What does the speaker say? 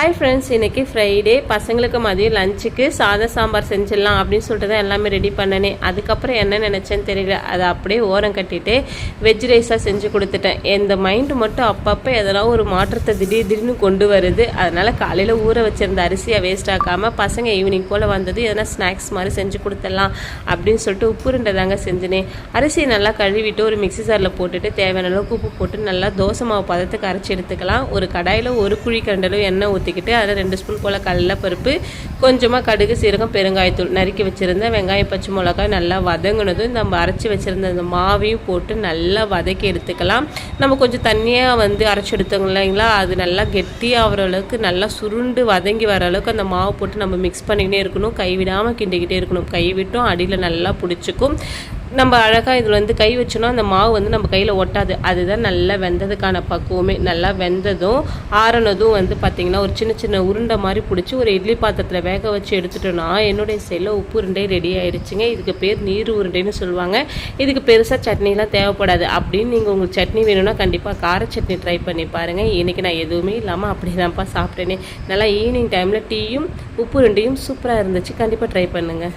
Hi friends இன்னைக்கு Friday பசங்களுக்கு மதியம் லஞ்சுக்கு சாதம் சாம்பார் செஞ்சிடலாம் அப்படின்னு சொல்லிட்டு தான் எல்லாமே ரெடி பண்ணனே. அதுக்கப்புறம் என்ன நினச்சேன்னு தெரியல. அதை அப்படியே ஓரம் கட்டிட்டு வெஜ் ரைஸாக செஞ்சு கொடுத்துட்டேன். இந்த மைண்டு மட்டும் அப்பப்போ எதனா ஒரு மாற்றத்தை திடீர் திடீர்னு கொண்டு வருது. அதனால் காலையில் ஊற வச்சிருந்த அரிசியை வேஸ்ட் ஆக்காமல் பசங்க ஈவினிங் போல் வந்தது எதனா ஸ்நாக்ஸ் மாதிரி செஞ்சு கொடுத்துடலாம் அப்படின்னு சொல்லிட்டு உப்புருண்டை தாங்க செஞ்சினேன் அரிசியை நல்லா கழுவிட்டு ஒரு மிக்ஸி சாரில் போட்டுட்டு தேவையான அளவுக்கு உப்பு போட்டு நல்லா தோசை மாவு பதத்துக்கு அரைச்சி எடுத்துக்கலாம். ஒரு கடாயில் ஒரு குழி கண்டலும் எண்ணெய் ஊற்றி ஊற்றிக்கிட்டு அதில் ரெண்டு ஸ்பூன் போல் கடலப்பருப்பு கொஞ்சமாக கடுகு சீரகம் பெருங்காயத்தூள் நறுக்கி வச்சுருந்தேன் வெங்காயம் பச்சை மிளகாய் நல்லா வதங்கினதும் நம்ம அரைச்சி வச்சுருந்த அந்த மாவையும் போட்டு நல்லா வதக்கி எடுத்துக்கலாம். நம்ம கொஞ்சம் தண்ணியாக வந்து அரைச்சி எடுத்தோம் இல்லைங்களா? அது நல்லா கெட்டியாகிற அளவுக்கு நல்லா சுருண்டு வதங்கி வர அளவுக்கு அந்த மாவு போட்டு நம்ம மிக்ஸ் பண்ணிக்கிட்டே இருக்கணும். கைவிடாமல் கிண்டிக்கிட்டே இருக்கணும். கை விட்டும் அடியில் நல்லா பிடிச்சிக்கும். நம்ம அழகாக இதில் வந்து கை வச்சோன்னா அந்த மாவு வந்து நம்ம கையில் ஒட்டாது. அதுதான் நல்லா வெந்ததுக்கான பக்குவமே. நல்லா வெந்ததும் ஆறனதும் வந்து பார்த்திங்கன்னா ஒரு சின்ன சின்ன உருண்டை மாதிரி பிடிச்சி ஒரு இட்லி பாத்திரத்தில் வேக வச்சு எடுத்துட்டோன்னா என்னுடைய செல்ல உப்பு உருண்டை ரெடி ஆயிடுச்சுங்க இதுக்கு பேர் நீர் உருண்டைன்னு சொல்லுவாங்க. இதுக்கு பெருசாக சட்னிலாம் தேவைப்படாது. அப்படின்னு நீங்கள் உங்களுக்கு சட்னி வேணும்னா கண்டிப்பாக கார சட்னி ட்ரை பண்ணி பாருங்கள் இன்றைக்கி நான் எதுவுமே இல்லாமல் அப்படி தான்ப்பா சாப்பிட்டேனே. நல்லா ஈவினிங் டைமில் டீயும் உப்பு உருண்டையும் சூப்பராக இருந்துச்சு. கண்டிப்பாக ட்ரை பண்ணுங்கள்